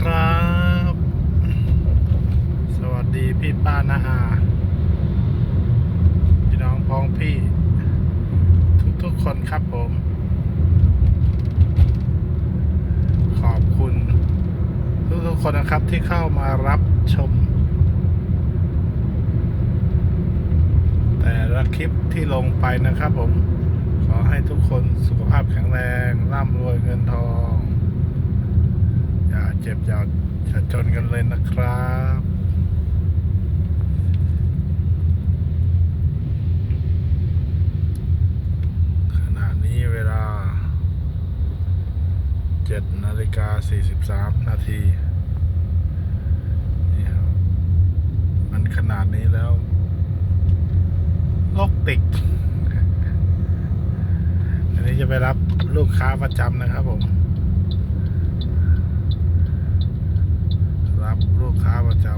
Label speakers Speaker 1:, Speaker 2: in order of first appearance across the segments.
Speaker 1: ครับ สวัสดีพี่ป้านาอาพี่น้องพ้องพี่ ทุกๆคนครับผม ขอบคุณ ทุกๆคนนะครับที่เข้ามารับชม แต่ละคลิปที่ลงไปนะครับผม ขอให้ทุกคนสุขภาพแข็งแรง ร่ำรวยเงินทอง อย่าจ็บอย่าจนกันเลยนะครับขณะนี้เวลา7นาฬิกา43 นาทีนี่ครับมันขนาดนี้แล้วโลกติดอันนี้จะไปรับลูกค้าประจำนะครับผม รับลูกค้าประจ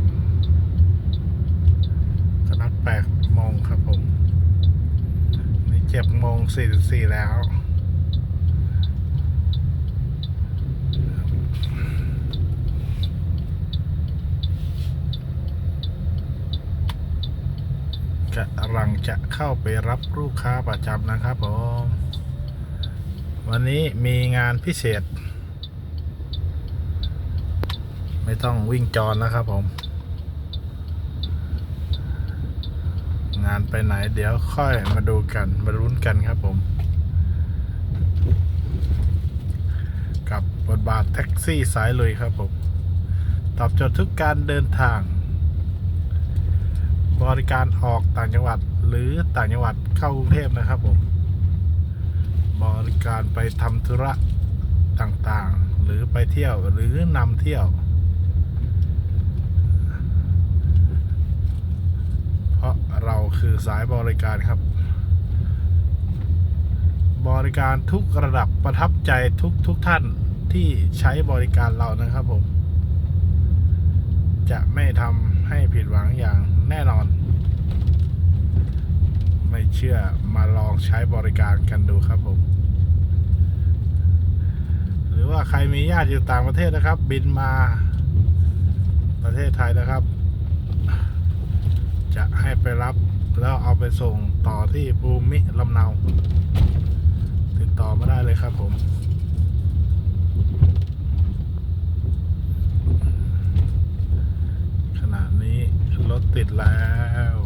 Speaker 1: ำก็นัดแปดโมงครับผม นี่ เจ็ดโมงสี่สี่แล้ว กำลังจะเข้าไปรับลูกค้าประจำนะครับผม วันนี้มีงานพิเศษ ไม่ต้องวิ่งจรแล้วครับผม งานไปไหนเดี๋ยวค่อยมาดูกัน มาลุ้นกันครับผม กับบทบาทแท็กซี่สายลุยครับผม ตอบโจทย์ทุกการเดินทาง บริการออกต่างจังหวัดหรือต่างจังหวัดเข้ากรุงเทพนะครับผม บริการไปทำธุระต่างๆ หรือไปเที่ยวหรือนำเที่ยว เพราะเรา คือสายบริการครับ บริการทุกระดับประทับใจทุกทุกท่านที่ใช้บริการเรานะครับผม จะไม่ทำให้ผิดหวังอย่างแน่นอน ไม่เชื่อมาลองใช้บริการกันดูครับผม หรือว่าใครมีญาติอยู่ต่างประเทศนะครับ บินมาประเทศไทยนะครับ จะให้ไปรับ แล้วเอาไปส่งต่อที่ภูมิลำเนา ติดต่อมาได้เลยครับผมขณะนี้รถติดแล้ว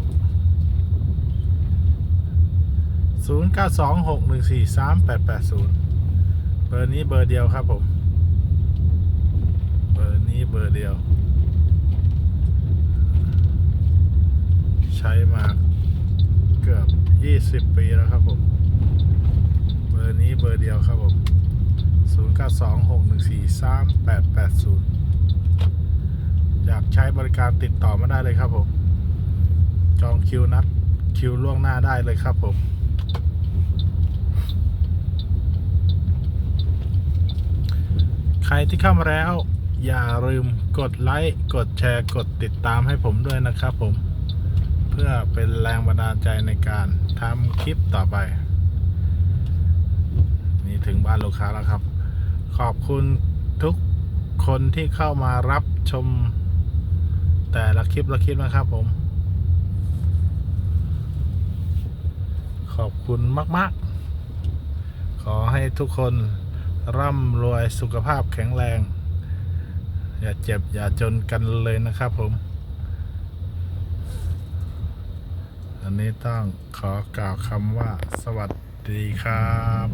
Speaker 1: 0926143880 เบอร์นี้เบอร์เดียวครับผม เบอร์นี้เบอร์เดียว ใช้มา 20 ปีแล้วครับผม เบอร์นี้เบอร์เดียวครับผม 0926143880 อยากใช้บริการติดต่อมาได้เลยครับผม จองคิวนัดคิวล่วงหน้าได้เลยครับผมใครที่เข้ามาแล้ว อย่าลืมกดไลค์ กดแชร์ กดติดตามให้ผมด้วยนะครับผม พื่อเป็นแรงบันดาลใจในการทำคลิปต่อไป นี่ถึงบ้านลูกค้าแล้วครับ ขอบคุณทุกคนที่เข้ามารับชม แต่ละคลิปละคลิปนะครับผม ขอบคุณมาก ๆ ขอให้ทุกคนร่ำรวยสุขภาพแข็งแรง อย่าเจ็บอย่าจนกันเลยนะครับผม อันนี้ต้องขอกล่าวคำว่าสวัสดีครับ